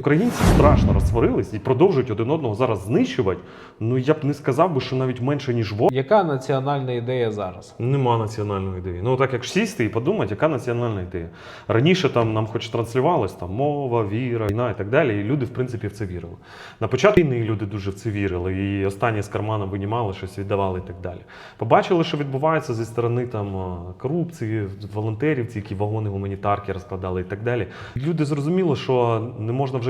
Українці страшно розсварились і продовжують один одного зараз знищувати. Ну я б не сказав би, що навіть менше ніж во. Яка національна ідея зараз? Нема національної ідеї. Ну так як сісти і подумати, яка національна ідея. Раніше там нам хоч транслювалось там мова, віра, війна і так далі. І люди, в принципі, в це вірили. На початку війни люди дуже в це вірили, і останні з кармана винімали щось, віддавали і так далі. Побачили, що відбувається зі сторони там корупції, волонтерів, ці які вагони гуманітарки розкладали і так далі. Люди зрозуміли, що не можна вже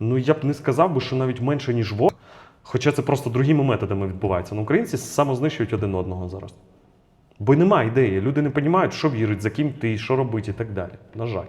Ну я б не сказав би, що навіть менше ніж ворог. Хоча це просто другими методами відбувається. Ну, українці самознищують один одного зараз. Бо немає ідеї. Люди не розуміють, що вірить, за ким ти, що робити і так далі. На жаль.